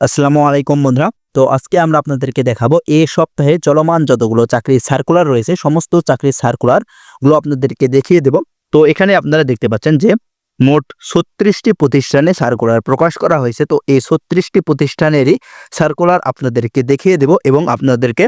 আসসালামু আলাইকুম বন্ধুরা। তো আজকে আমরা আপনাদেরকে দেখাবো এ সপ্তাহে চলমান যতগুলো চাকরির সার্কুলার রয়েছে, সমস্ত চাকরির সার্কুলারগুলো আপনাদেরকে দেখিয়ে দেব। তো এখানে আপনারা দেখতে পাচ্ছেন যে মোট ছত্রিশটি প্রতিষ্ঠানে সার্কুলার প্রকাশ করা হয়েছে। তো এই ছত্রিশটি প্রতিষ্ঠানেরই সার্কুলার আপনাদেরকে দেখিয়ে দেব এবং আপনাদেরকে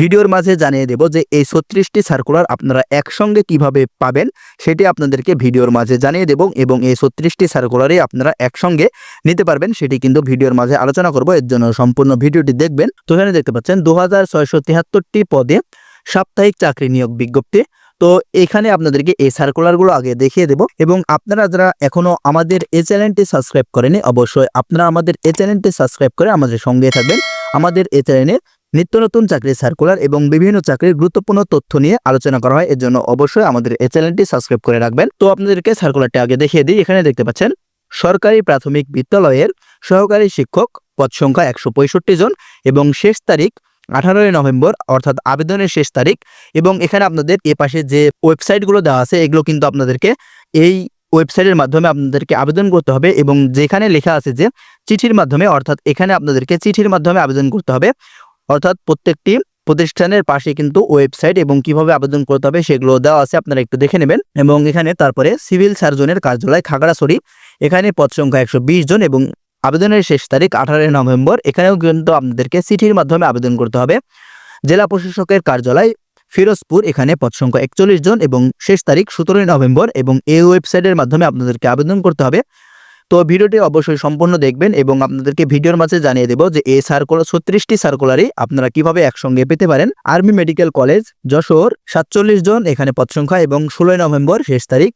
ভিডিওর মাঝে জানিয়ে দেব যে এই ছত্রিশটি সার্কুলার আপনারা একসঙ্গে কীভাবে পাবেন সেটি আপনাদেরকে ভিডিওর মাঝে জানিয়ে দেব এবং এই ছত্রিশটি সার্কুলারই আপনারা একসঙ্গে নিতে পারবেন, সেটি কিন্তু ভিডিওর মাঝে আলোচনা করব। এর জন্য সম্পূর্ণ ভিডিওটি দেখবেন। তো এখানে দেখতে পাচ্ছেন দু পদে সাপ্তাহিক চাকরি নিয়োগ বিজ্ঞপ্তি। তো এখানে আপনাদেরকে এই সার্কুলারগুলো আগে দেখিয়ে দেব এবং আপনারা যারা এখনও আমাদের এই চ্যানেলটি সাবস্ক্রাইব করেনি অবশ্যই আপনারা আমাদের এই চ্যানেলটি সাবস্ক্রাইব করে আমাদের সঙ্গে থাকবেন। আমাদের এই চ্যানেলে নিত্য নতুন চাকরির সার্কুলার এবং বিভিন্ন চাকরির গুরুত্বপূর্ণ তথ্য নিয়ে আলোচনা করা হয় এর জন্য অবশ্যই আমাদের এই চ্যানেলটি সাবস্ক্রাইব করে রাখবেন। তো আপনাদেরকে সার্কুলারটি আগে দেখিয়ে দিই, এখানে দেখতে পাচ্ছেন, সরকারি প্রাথমিক বিদ্যালয়ের সহকারী শিক্ষক পদ সংখ্যা একশো পঁয়ষট্টি জন এবং শেষ তারিখ আঠারোই নভেম্বর, অর্থাৎ আবেদনের শেষ তারিখ। এবং এখানে আপনাদের এ পাশে যে ওয়েবসাইটগুলো দেওয়া আছে, এগুলো কিন্তু আপনাদেরকে এই ওয়েবসাইটের মাধ্যমে আপনাদেরকে আবেদন করতে হবে এবং যেখানে লেখা আছে যে চিঠির মাধ্যমে, অর্থাৎ এখানে আপনাদেরকে চিঠির মাধ্যমে আবেদন করতে হবে। অর্থাৎ প্রত্যেকটি প্রতিষ্ঠানের পাশে কিন্তু ওয়েবসাইট এবং কীভাবে আবেদন করতে হবে সেগুলো দেওয়া আছে, আপনারা একটু দেখে নেবেন। এবং এখানে তারপরে সিভিল সার্জনের কার্যালয় খাগড়াছড়ি, এখানে পদ সংখ্যা একশো বিশ জন এবং আবেদনের শেষ তারিখ আঠারোই নভেম্বর। এখানেও কিন্তু আপনাদেরকে চিঠির মাধ্যমে আবেদন করতে হবে। জেলা প্রশাসকের কার্যালয় ফিরোজপুর, এখানে পদ সংখ্যা একচল্লিশ জন এবং শেষ তারিখ সতেরোই নভেম্বর এবং এই ওয়েবসাইটের মাধ্যমে আপনাদেরকে আবেদন করতে হবে। তো ভিডিওটি অবশ্যই সম্পূর্ণ দেখবেন এবং আপনাদেরকে ভিডিওর মাঝে জানিয়ে দেব যে এই সার্কুলার ছত্রিশটি সার্কুলারই আপনারা কীভাবে একসঙ্গে পেতে পারেন। আর্মি মেডিকেল কলেজ যশোর, সাতচল্লিশ জন এখানে পদ সংখ্যা এবং ষোলোই নভেম্বর শেষ তারিখ।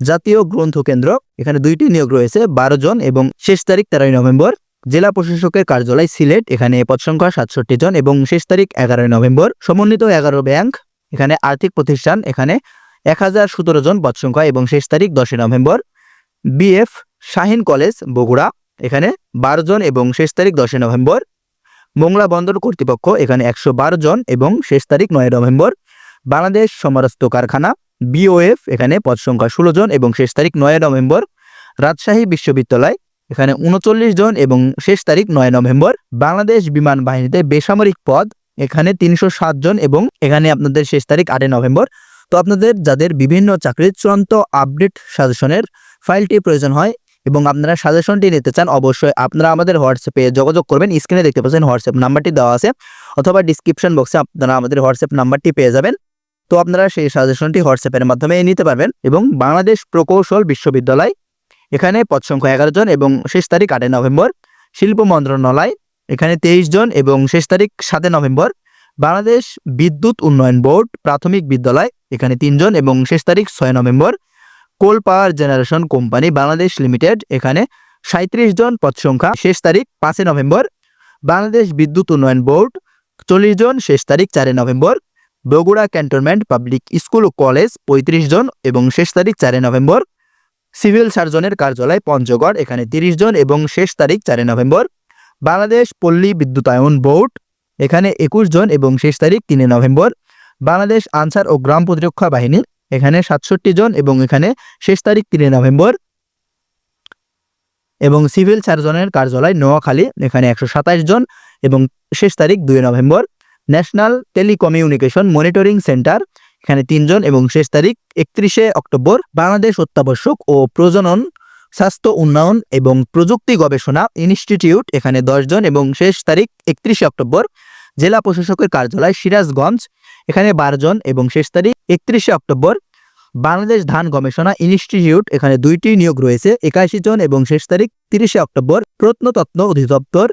জাতীয় গ্রন্থ কেন্দ্র, এখানে দুইটি নিয়োগ রয়েছে, বারো জন এবং শেষ তারিখ তেরোই নভেম্বর। জেলা প্রশাসকের কার্যালয় সিলেট, এখানে পদ সংখ্যা সাতষট্টি জন এবং শেষ তারিখ এগারোই নভেম্বর। সমন্বিত এগারো ব্যাংক, এখানে আর্থিক প্রতিষ্ঠান, এখানে এক হাজার সতেরো জন পদ সংখ্যা এবং শেষ তারিখ দশই November. BF Shaheen college, Bogura. এখানে বারো জন এবং শেষ তারিখ দশই নভেম্বর। মোংলা বন্দর কর্তৃপক্ষ এখানে একশো বারো জন এবং শেষ তারিখ নয় নভেম্বর। বাংলাদেশ সমরাস্ত কারখানা বিওএফ এখানে পদ সংখ্যা ষোলো জন এবং শেষ তারিখ নয় নভেম্বর। রাজশাহী বিশ্ববিদ্যালয়, এখানে উনচল্লিশ জন এবং শেষ তারিখ নয় নভেম্বর। বাংলাদেশ বিমান বাহিনীতে বেসামরিক পদ, এখানে তিনশো সাত জন এবং এখানে আপনাদের শেষ তারিখ আটই নভেম্বর। তো আপনাদের যাদের বিভিন্ন চাকরির চূড়ান্ত আপডেট সাজেশনের ফাইলটি প্রয়োজন হয় এবং আপনারা সাজেশনটি নিতে চান, অবশ্যই আপনারা আমাদের হোয়াটসঅ্যাপে যোগাযোগ করবেন। স্ক্রিনে দেখতে পাচ্ছেন হোয়াটসঅ্যাপ নাম্বারটি দেওয়া আছে অথবা ডিসক্রিপশন বক্সে আপনারা আমাদের হোয়াটসঅ্যাপ নাম্বারটি পেয়ে যাবেন। তো আপনারা সেই সাজেশনটি হোয়াটসঅ্যাপের মাধ্যমে নিতে পারবেন এবং বাংলাদেশ প্রকৌশল বিশ্ববিদ্যালয় এখানে পদ সংখ্যা এগারো জন এবং শেষ তারিখ আটই নভেম্বর। শিল্প মন্ত্রণালয় এখানে তেইশ জন এবং শেষ তারিখ সাতই নভেম্বর। বাংলাদেশ বিদ্যুৎ উন্নয়ন বোর্ড প্রাথমিক বিদ্যালয় এখানে তিনজন এবং শেষ তারিখ ছয় November. Coal power generation company Bangladesh limited, এখানে সাঁত্রিশ জন পদ সংখ্যা, শেষ তারিখ পাঁচই নভেম্বর। বাংলাদেশ বিদ্যুৎ উন্নয়ন বোর্ড, চল্লিশ জন, শেষ তারিখ চারই November. Bogura cantonment public school ও কলেজ, পঁয়ত্রিশ জন এবং শেষ তারিখ চারই নভেম্বর। সিভিল সার্জনের কার্যালয় পঞ্চগড়, এখানে তিরিশ জন এবং শেষ তারিখ চারই নভেম্বর। বাংলাদেশ পল্লী বিদ্যুতায়ন বোর্ড, এখানে একুশ জন এবং শেষ তারিখ তিনে নভেম্বর। বাংলাদেশ আনসার ও গ্রাম প্রতিরক্ষা বাহিনী এখানে সাতষট্টি জন এবং এখানে শেষ তারিখ তিনে নভেম্বর। এবং সিভিল সার্জনের কার্যালয় নোয়াখালী, এখানে একশো সাতাশ জন এবং শেষ তারিখ দুই November. National telecommunication monitoring centre, এখানে তিনজন এবং শেষ তারিখ একত্রিশে অক্টোবর। বাংলাদেশ অত্যাবশ্যক ও প্রজনন স্বাস্থ্য উন্নয়ন এবং প্রযুক্তি গবেষণা ইনস্টিটিউট, এখানে জন এবং শেষ তারিখ একত্রিশে অক্টোবর। জেলা প্রশাসকের কার্যালয় সিরাজগঞ্জ, এখানে জন এবং শেষ তারিখ একত্রিশে অক্টোবর বাংলাদেশ ধান গবেষণা ইনস্টিটিউট এখানে দুইটি নিয়োগ রয়েছে, একাশি জন এবং শেষ তারিখ তিরিশে অক্টোবর। প্রত্নতত্ত্ব অধিদপ্তর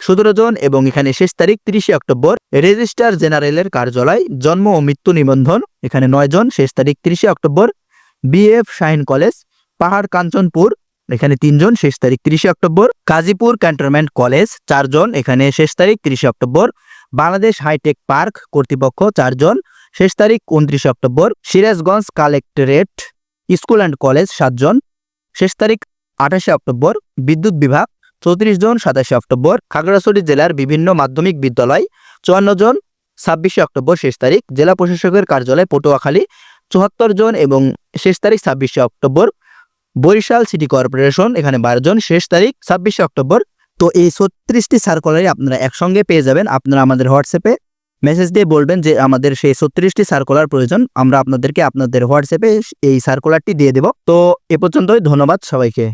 সতেরো জন এবং এখানে শেষ তারিখ তিরিশে অক্টোবর। রেজিস্ট্রার জেনারেলের কার্যালয়, জন্ম ও মৃত্যু নিবন্ধন, এখানে নয় জন, শেষ তারিখ তিরিশে অক্টোবর। বিএফ শাহিন কলেজ, পাহাড় কাঞ্চনপুর, এখানে তিনজন শেষ তারিখ তিরিশে অক্টোবর। কাজীপুর ক্যান্টনমেন্ট কলেজ চারজন এখানে শেষ তারিখ তিরিশে অক্টোবর। বাংলাদেশ হাইটেক পার্ক কর্তৃপক্ষ চারজন শেষ তারিখ উনত্রিশে October, Sirajganj collectorate school and college সাতজন শেষ তারিখ আঠাশে অক্টোবর, বিদ্যুৎ বিভাগ চৌত্রিশ জন, সাতাশে অক্টোবর, খাগড়াছড়ি জেলার বিভিন্ন মাধ্যমিক বিদ্যালয় চুয়ান্ন জন। ছাব্বিশে অক্টোবর, শেষ তারিখ জেলা প্রশাসকের কার্যালয় পটুয়াখালী চুয়াত্তর জন এবং শেষ তারিখ ছাব্বিশে অক্টোবর, বরিশাল সিটি কর্পোরেশন এখানে বারো জন। শেষ তারিখ ছাব্বিশে অক্টোবর। তো এই ছত্রিশটি সার্কুলারই আপনারা একসঙ্গে পেয়ে যাবেন। আপনারা আমাদের হোয়াটসঅ্যাপে মেসেজ দিয়ে বলবেন যে আমাদের সেই ছত্রিশটি সার্কুলার প্রয়োজন। আমরা আপনাদেরকে আপনাদের হোয়াটসঅ্যাপে এই সার্কুলারটি দিয়ে দেব। তো এ পর্যন্তই, ধন্যবাদ সবাইকে।